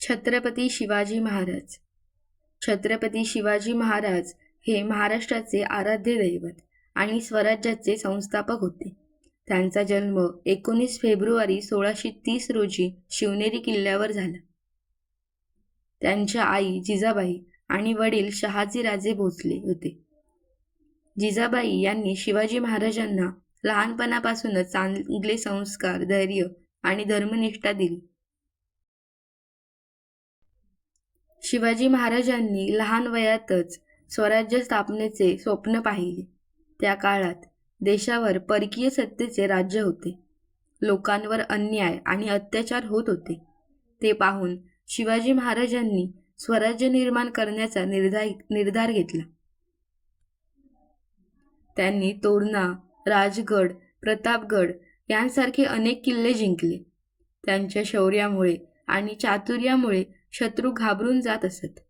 छत्रपती शिवाजी महाराज. छत्रपती शिवाजी महाराज हे महाराष्ट्राचे आराध्य दैवत आणि स्वराज्याचे संस्थापक होते. त्यांचा जन्म एकोणीस फेब्रुवारी सोळाशे तीस रोजी शिवनेरी किल्ल्यावर झाला. त्यांच्या आई जिजाबाई आणि वडील शहाजीराजे भोसले होते. जिजाबाई यांनी शिवाजी महाराजांना लहानपणापासूनच चांगले संस्कार धैर्य आणि धर्मनिष्ठा दिली. शिवाजी महाराजांनी लहान वयातच स्वराज्य स्थापनेचे स्वप्न पाहिले. त्या काळात देशावर परकीय सत्तेचे राज्य होते. लोकांवर अन्याय आणि अत्याचार होत होते. ते पाहून शिवाजी महाराजांनी स्वराज्य निर्माण करण्याचा निर्धार निर्धार घेतला. त्यांनी तोरणा राजगड प्रतापगड यांसारखे अनेक किल्ले जिंकले. त्यांच्या शौर्यामुळे आणि चातुर्यामुळे शत्रू घाबरून जात असत.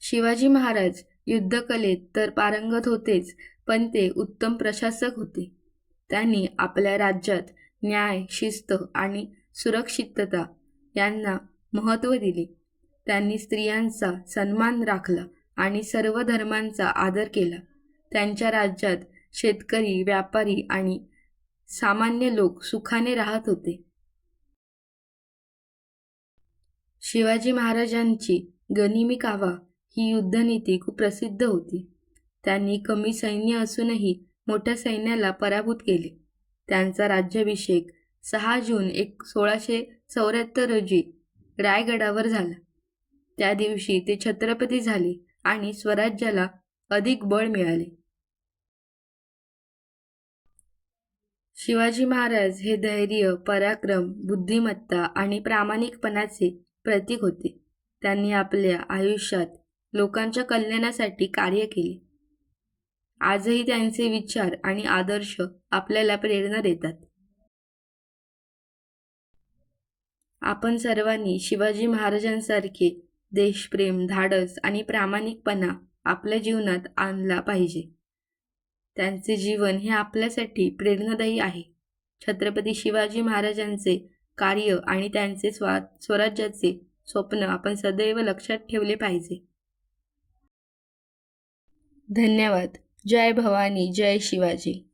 शिवाजी महाराज युद्धकलेत तर पारंगत होतेच पण ते उत्तम प्रशासक होते. त्यांनी आपल्या राज्यात न्याय शिस्त आणि सुरक्षितता यांना महत्त्व दिले. त्यांनी स्त्रियांचा सन्मान राखला आणि सर्व धर्मांचा आदर केला. त्यांच्या राज्यात शेतकरी व्यापारी आणि सामान्य लोक सुखाने राहत होते. शिवाजी महाराजांची गनिमी कावा ही युद्धनीती खूप प्रसिद्ध होती. त्यांनी कमी सैन्य असूनही मोठ्या सैन्याला पराभूत केले. त्यांचा राज्याभिषेक सहा जून एक सोळाशे चौऱ्याहत्तर रोजी रायगडावर झाला. त्या दिवशी ते छत्रपती झाले आणि स्वराज्याला अधिक बळ मिळाले. शिवाजी महाराज हे धैर्य पराक्रम बुद्धिमत्ता आणि प्रामाणिकपणाचे प्रतीक होते. त्यांनी आपल्या आयुष्यात लोकांच्या कल्याणासाठी कार्य केले. आजही त्यांचे विचार आणि आदर्श आपल्याला प्रेरणा देतात. आपण सर्वांनी शिवाजी महाराजांसारखे देशप्रेम धाडस आणि प्रामाणिकपणा आपल्या जीवनात आणला पाहिजे. त्यांचे जीवन हे आपल्यासाठी प्रेरणादायी आहे. छत्रपती शिवाजी महाराजांचे कार्य आणि त्यांचे स्वा स्वराज्याचे स्वप्न आपण सदैव लक्षात ठेवले पाहिजे. धन्यवाद. जय भवानी जय शिवाजी.